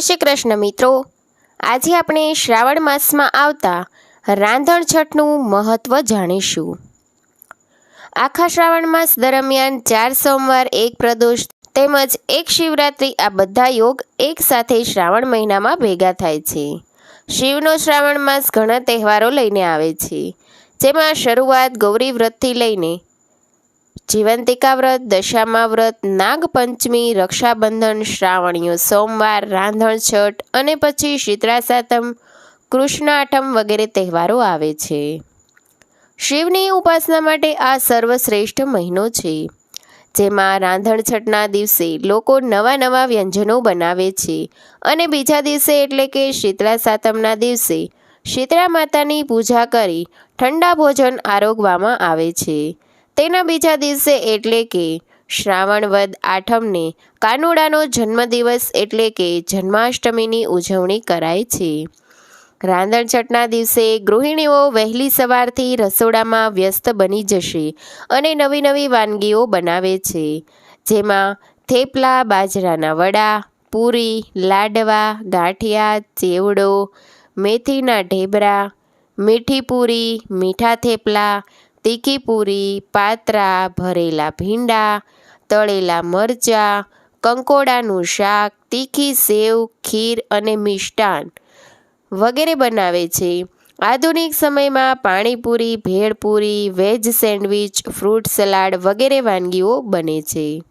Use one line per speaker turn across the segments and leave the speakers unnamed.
શ્રી કૃષ્ણ મિત્રો. આજે આપણે શ્રાવણ માસમાં આવતા રાંધણ છઠનું મહત્ત્વ જાણીશું. આખા શ્રાવણ માસ દરમિયાન ચાર સોમવાર, એક પ્રદોષ તેમજ એક શિવરાત્રિ આ બધા યોગ એક સાથે શ્રાવણ મહિનામાં ભેગા થાય છે. શિવનો શ્રાવણ માસ ઘણા તહેવારો લઈને આવે છે. જેમાં શરૂઆત ગૌરી વ્રતથી લઈને જીવંતિકા વ્રત, દશામા વ્રત, નાગપંચમી, રક્ષાબંધન શ્રાવણીય સોમવાર, રાંધણ છઠ અને પછી શીતળા સાતમ કૃષ્ણાઠમ વગેરે તહેવારો આવે છે. શિવની ઉપાસના માટે આ સર્વશ્રેષ્ઠ મહિનો છે. જેમાં રાંધણ છઠના દિવસે લોકો નવા નવા વ્યંજનો બનાવે છે અને બીજા દિવસે એટલે કે શીતળા સાતમના દિવસે શીતળા માતાની પૂજા કરી ઠંડા ભોજન આરોગવામાં આવે છે. તેના બીજા દિવસે એટલે કે શ્રાવણ વદ આઠમને કાનુડાનો જન્મદિવસ એટલે કે જન્માષ્ટમીની ઉજવણી કરાય છે. રાંધણછઠના દિવસે ગૃહિણીઓ વહેલી સવારથી રસોડામાં વ્યસ્ત બની જશે અને નવી નવી વાનગીઓ બનાવે છે. જેમાં થેપલા, બાજરાના વડા, પૂરી, લાડવા, ગાંઠિયા, ચેવડો, મેથીના ઢેબરા, મીઠી પૂરી, મીઠા થેપલા તીખી પૂરી પાતરા, ભરેલા ભીંડા, તળેલા મરચાં, કંકોડાનું શાક, તીખી સેવ, ખીર અને મિષ્ટાન વગેરે બનાવે છે. આધુનિક સમયમાં panipuri, bhelpuri, veg sandwich, fruit salad વગેરે વાનગીઓ બને છે.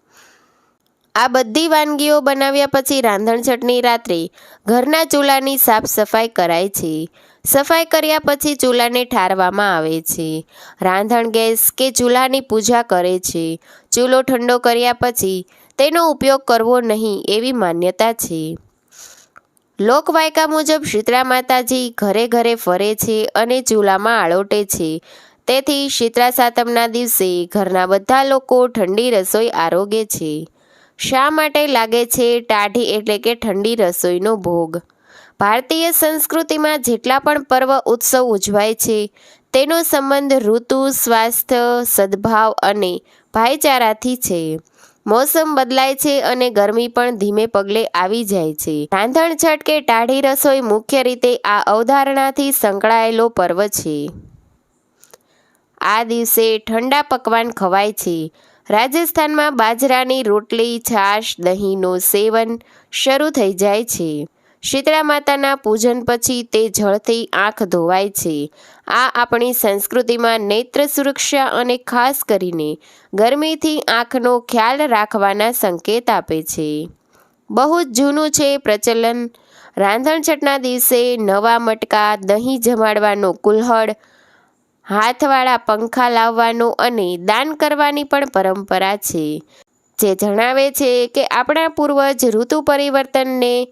આ બધી વાનગીઓ બનાવ્યા પછી રાંધણ છઠની રાત્રે ઘરના ચૂલાની સાફ સફાઈ કરાય છે. સફાઈ કર્યા પછી ચૂલાને ઠારવામાં આવે છે. રાંધણ ગેસ કે ચૂલાની પૂજા કરે છે. ચૂલો ઠંડો કર્યા પછી તેનો ઉપયોગ કરવો નહીં એવી માન્યતા છે. લોકવાયકા મુજબ શીતળા માતાજી ઘરે ઘરે ફરે છે અને ચૂલામાં આળોટે છે. તેથી શીતળા સાતમના દિવસે ઘરના બધા લોકો ઠંડી રસોઈ આરોગે છે. શા માટે લાગે છે ટાઢી એટલે કે ઠંડી રસોઈનો ભોગ? ભારતીય સંસ્કૃતિમાં જેટલા પણ પર્વ ઉત્સવ ઉજવાય છે, તેનો સંબંધ ઋતુ, સ્વાસ્થ્ય, સદભાવ અને ભાઈચારાથી છે. મોસમ બદલાય છે અને ગરમી પણ ધીમે પગલે આવી જાય છે. રાંધણ છઠ કે ટાઢી રસોઈ મુખ્ય રીતે આ અવધારણાથી સંકળાયેલો પર્વ છે. આ દિવસે ઠંડા પકવાન ખવાય છે. રાજસ્થાનમાં બાજરાની રોટલી, છાશ, દહીંનું સેવન શરૂ થઈ જાય છે. શીતળા માતાના પૂજન પછી તે જળથી આંખ ધોવાય છે. આ આપણી સંસ્કૃતિમાં નેત્ર સુરક્ષા અને ખાસ કરીને ગરમીથી આંખનો ખ્યાલ રાખવાના સંકેત આપે છે. બહુ જ જૂનું છે પ્રચલન. રાંધણછટના દિવસે નવા મટકા, દહીં જમાડવાનો કુલ્હડ હાથવાળા પંખા લાવવાનો અને દાન કરવાની પણ પરંપરા છે. જે જણાવે છે કે આપણા પૂર્વજ ઋતુ પરિવર્તનને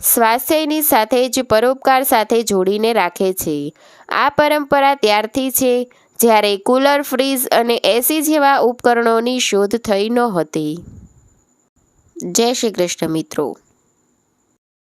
સ્વાસ્થ્યની સાથે જ પરોપકાર સાથે જોડીને રાખે છે. આ પરંપરા ત્યારથી છે, જ્યારે કુલર ફ્રીજ અને એસી જેવા ઉપકરણોની શોધ થઈ નહોતી. જય શ્રી કૃષ્ણ મિત્રો.